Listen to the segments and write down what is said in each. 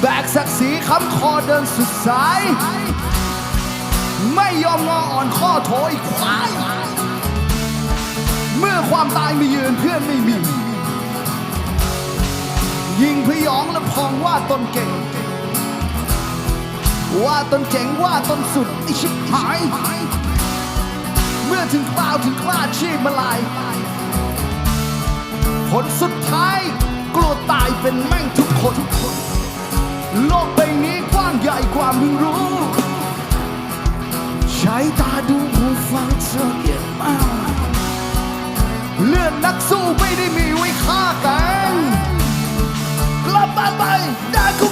แบกศักดิ์ศรีคำคอเดินสุดสาย ไม่ยอมงออ่อนข้อโถอยควาย เมื่อความตายไมียืนเพื่อนไม่มี ยิงพยองและพองว่าตนเก่ง ว่าตนเจ๋งว่าตนสุดไอชิบหาย เมื่อถึงคราวถึงคลาดชีพมาลาย ผลสุดท้าย ตายเป็นแม่งทุกคน โลกใบนี้กว้างใหญ่กว่ามึงรู้ ใช้ตาดูหูฟังเธอเอียดมาก เลือดนักสู้ไม่ได้มีไว้ฆ่ากัน กลับบ้านไปได้คุณ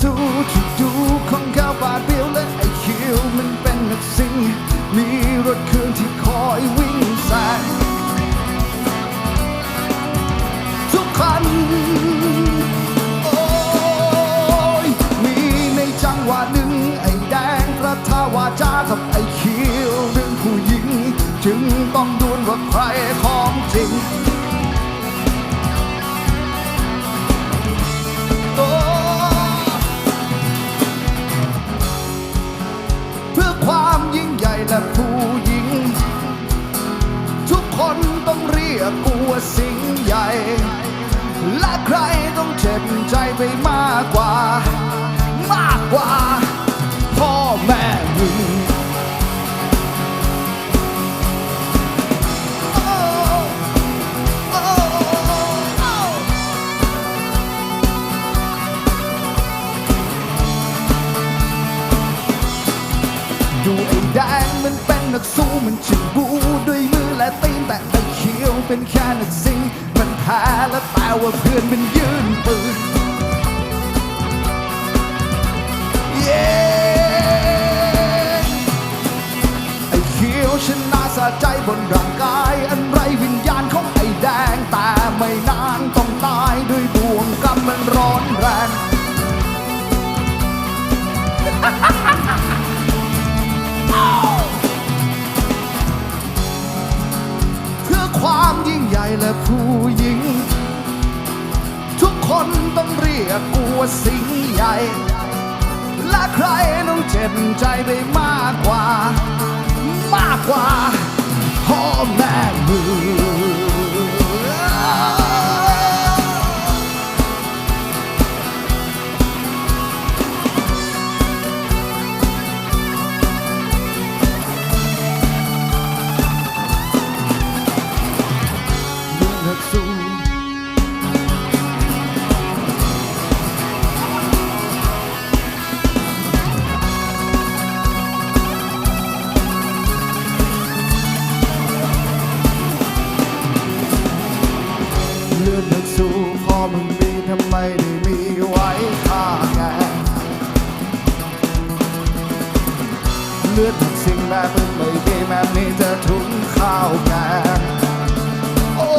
สู้ที่ดูของเขาบาดเบี้ยวและไอคิวมันเป็นนักสิ่งมีรถเครื่องที่คอยวิ่งันเป็นนักสู้มันจะบูด้วยมือและตีนแต่ไอ้เขียวเป็นแค่นักซิงมันแพ้และแต่ว่าเพื่อนเป็นยืนปืนเย้ไอ้เขียวชนะสะใจบนร่างกาย ว่าสิ่งใหญ่ และใครต้องเจ็บใจไปมากกว่า มากกว่าพ่อแม่มือ ลือดนักสู้พอมึงมีทำไมได้มีไว้ฆ่าแกเลือดนักสิ่งแม่มึงไม่มีแม่มีแต่ถุงข้าวแกโอ้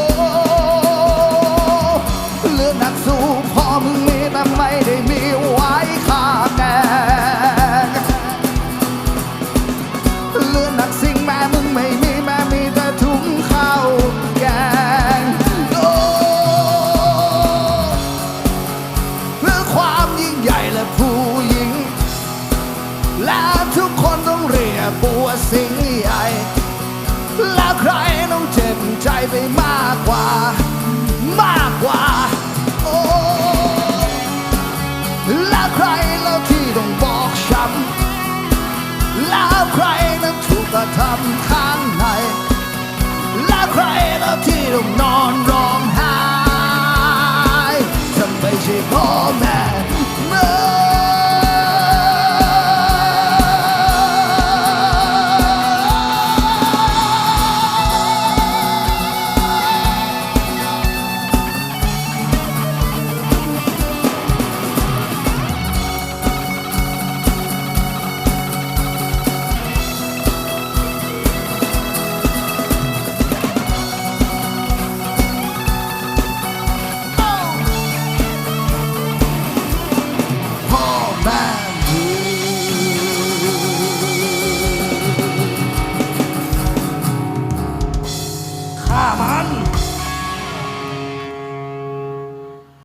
เลือดนักสู้ ทำข้า